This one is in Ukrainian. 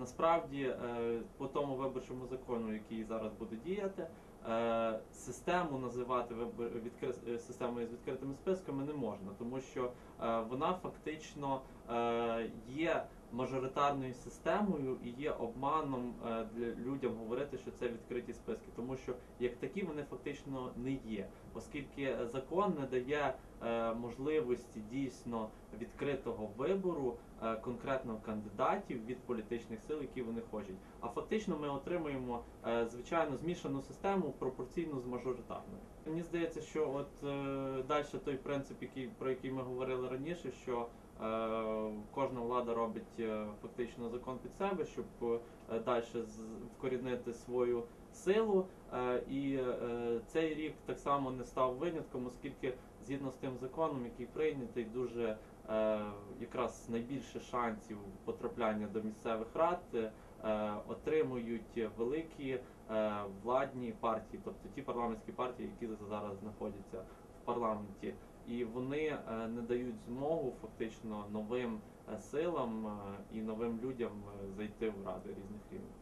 насправді е, по тому виборчому закону, який зараз буде діяти, е, систему називати е, системою з відкритими списками не можна, тому що вона фактично є мажоритарною системою і є обманом е, для людям говорити, що це відкриті списки, тому що як такі вони фактично не є, оскільки закон не дає е, можливості дійсно відкритого вибору е, конкретно кандидатів від політичних сил, які вони хочуть. А фактично ми отримуємо звичайно змішану систему пропорційно з мажоритарною. Мені здається, що от далі той принцип, який про який ми говорили раніше, що кожна влада робить е, фактично закон під себе, щоб е, далі вкорінити свою силу. Е, і е, цей рік так само не став винятком, оскільки згідно з тим законом, який прийнятий, дуже е, якраз найбільше шансів потрапляння до місцевих рад е, отримують великі е, владні партії, тобто ті парламентські партії, які зараз знаходяться парламенті, і вони е, не дають змогу фактично новим е, силам е, і новим людям зайти в ради різних рівнів.